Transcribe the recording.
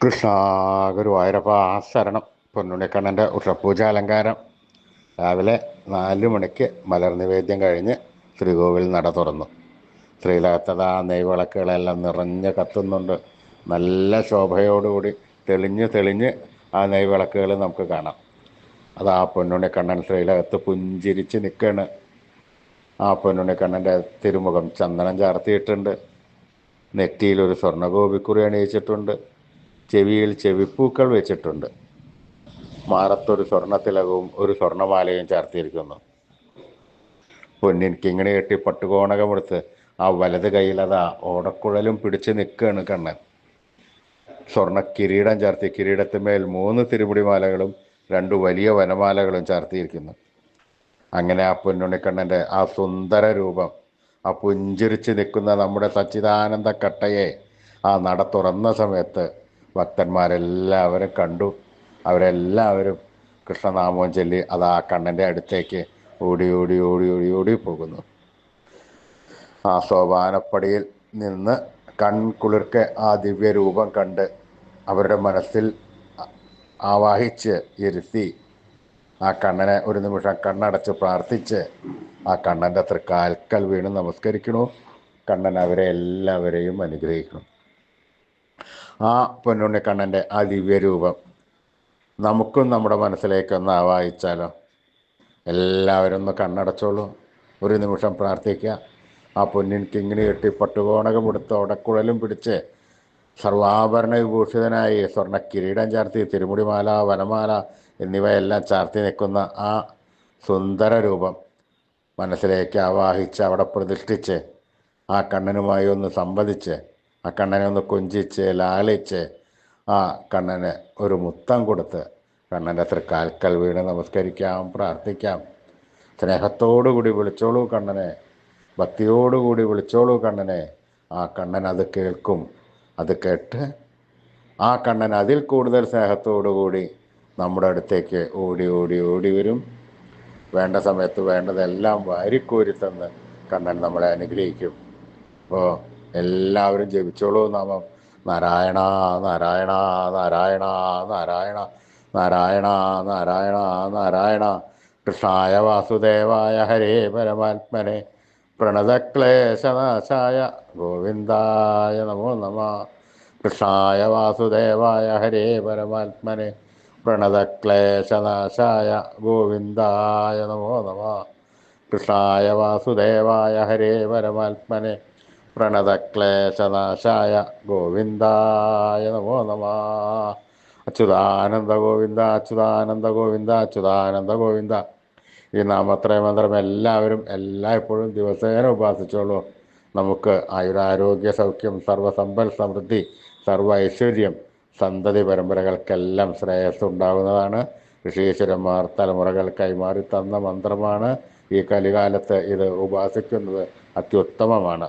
കൃഷ്ണ ഗുരുവായൂരപ്പ ശരണം പൊന്നുണ്ണിക്കണ്ണന്റെ ഉഷപൂജ അലങ്കാരം രാവിലെ നാല് മണിക്ക് മലർ നിവേദ്യം കഴിഞ്ഞ് ശ്രീകോവിൽ നട തുറന്നു. ശ്രീലകത്തത നെയ്വിളക്കുകളെല്ലാം നിറഞ്ഞ് കത്തുന്നുണ്ട്. നല്ല ശോഭയോടുകൂടി തെളിഞ്ഞ് തെളിഞ്ഞ് ആ നെയ്വിളക്കുകൾ നമുക്ക് കാണാം. അത് ആ പൊന്നുണിക്കണ്ണൻ ശ്രീലകത്ത് പുഞ്ചിരിച്ച് നിൽക്കുകയാണ് ആ പൊന്നുണിക്കണ്ണന്റെ തിരുമുഖം ചന്ദനം ചാർത്തിയിട്ടുണ്ട്. നെറ്റിയിൽ ഒരു അണിയിച്ചിട്ടുണ്ട്. ചെവിയിൽ ചെവിപ്പൂക്കൾ വെച്ചിട്ടുണ്ട്. മാറത്തൊരു സ്വർണത്തിലകവും ഒരു സ്വർണമാലയും ചാർത്തിയിരിക്കുന്നു. പൊന്നിൻ കിങ്ങിണി കെട്ടി പട്ടുകോണകമെടുത്ത് ആ വലത് കയ്യിൽ അതാ ഓടക്കുഴലും പിടിച്ച് നിൽക്കുകയാണ് കണ്ണൻ സ്വർണ കിരീടം ചാർത്തി കിരീടത്തിന്മേൽ മൂന്ന് തിരുമുടിമാലകളും രണ്ട് വലിയ വനമാലകളും ചാർത്തിയിരിക്കുന്നു. അങ്ങനെ ആ പൊന്നുണ്ണിക്കണ്ണന്റെ ആ സുന്ദര രൂപം ആ പുഞ്ചിരിച്ച് നിൽക്കുന്ന നമ്മുടെ സച്ചിദാനന്ദ കട്ടയെ ആ നട തുറന്ന സമയത്ത് ഭക്തന്മാരെല്ലാവരും കണ്ടു. അവരെല്ലാവരും കൃഷ്ണനാമവും ചൊല്ലി അത് ആ കണ്ണന്റെ അടുത്തേക്ക് ഓടി ഓടി ഓടി ഓടി ഓടി പോകുന്നു. ആ സോപാനപ്പടിയിൽ നിന്ന് കൺകുളിർക്കെ ആ ദിവ്യരൂപം കണ്ട് അവരുടെ മനസ്സിൽ ആവാഹിച്ച് ഇരുത്തി ആ കണ്ണനെ ഒരു നിമിഷം കണ്ണടച്ച് പ്രാർത്ഥിച്ച് ആ കണ്ണന്റെ അത്ര കാൽക്കൽ വീണ് നമസ്കരിക്കണു. കണ്ണൻ അവരെ എല്ലാവരെയും അനുഗ്രഹിക്കണം. ആ പൊന്നുണ്ണിക്കണ്ണന്റെ ആ ദിവ്യരൂപം നമുക്കും നമ്മുടെ മനസ്സിലേക്ക് ഒന്ന് ആവാഹിച്ചാലോ? എല്ലാവരും ഒന്ന് കണ്ണടച്ചോളൂ. ഒരു നിമിഷം പ്രാർത്ഥിക്കുക. ആ പൊന്നിൻ കിങ്ങിന് കെട്ടി പട്ടുകോണകം എടുത്ത് ഉടക്കുഴലും പിടിച്ച് സർവാഭരണ വിഭൂഷിതനായി സ്വർണ കിരീടം ചാർത്തി തിരുമുടിമാല വനമാല എന്നിവയെല്ലാം ചാർത്തി നിൽക്കുന്ന ആ സുന്ദര രൂപം മനസ്സിലേക്ക് ആവാഹിച്ച് അവിടെ പ്രതിഷ്ഠിച്ച് ആ കണ്ണനുമായി ഒന്ന് സംവദിച്ച് ആ കണ്ണനെ ഒന്ന് കൊഞ്ചിച്ച് ലാളിച്ച് ആ കണ്ണന് ഒരു മുത്തം കൊടുത്ത് കണ്ണന്റെ തൃക്കാൽക്കൽ വീണ് നമസ്കരിക്കാം പ്രാർത്ഥിക്കാം. സ്നേഹത്തോടുകൂടി വിളിച്ചോളൂ കണ്ണനെ ഭക്തിയോടുകൂടി വിളിച്ചോളൂ കണ്ണനെ. ആ കണ്ണൻ അത് കേൾക്കും അത് കേട്ട് ആ കണ്ണൻ അതിൽ കൂടുതൽ സ്നേഹത്തോടുകൂടി നമ്മുടെ അടുത്തേക്ക് ഓടി ഓടി ഓടി വരും. വേണ്ട സമയത്ത് വേണ്ടതെല്ലാം വാരിക്കോരി തന്ന് കണ്ണൻ നമ്മളെ അനുഗ്രഹിക്കും. അപ്പോൾ എല്ലാവരും ജപിച്ചോളൂ നാമം. നാരായണ നാരായണ നാരായണ നാരായണ നാരായണ നാരായണ നാരായണ. കൃഷ്ണായ വാസുദേവായ ഹരേ പരമാത്മനെ. പ്രണതക്ലേശനാശായ ഗോവിന്ദായ നമോ നമ. കൃഷ്ണായ വാസുദേവായ ഹരേ പരമാത്മനെ. പ്രണതക്ലേശനാശായ ഗോവിന്ദായ നമോ നമ. കൃഷ്ണായ വാസുദേവായ ഹരേ പരമാത്മനെ. പ്രണതക്ലേശനാശായ ഗോവിന്ദായ നമോ നമ. അച്യുതാനന്ദ ഗോവിന്ദ അച്യുതാനന്ദ ഗോവിന്ദ അച്യുതാനന്ദ ഗോവിന്ദ. ഈ നാമത്രയ മന്ത്രം എല്ലാവരും എല്ലായ്പ്പോഴും ദിവസേന ഉപാസിച്ചോളൂ. നമുക്ക് ആയുരാരോഗ്യ സൗഖ്യം സർവസമ്പൽ സമൃദ്ധി സർവ ഐശ്വര്യം സന്തതി പരമ്പരകൾക്കെല്ലാം ശ്രേയസ് ഉണ്ടാകുന്നതാണ് ഋഷീശ്വരന്മാർ തലമുറകൾ കൈമാറി തന്ന മന്ത്രമാണ് ഈ കലികാലത്ത് ഇത് ഉപാസിക്കുന്നത്. അത്യുത്തമമാണ്.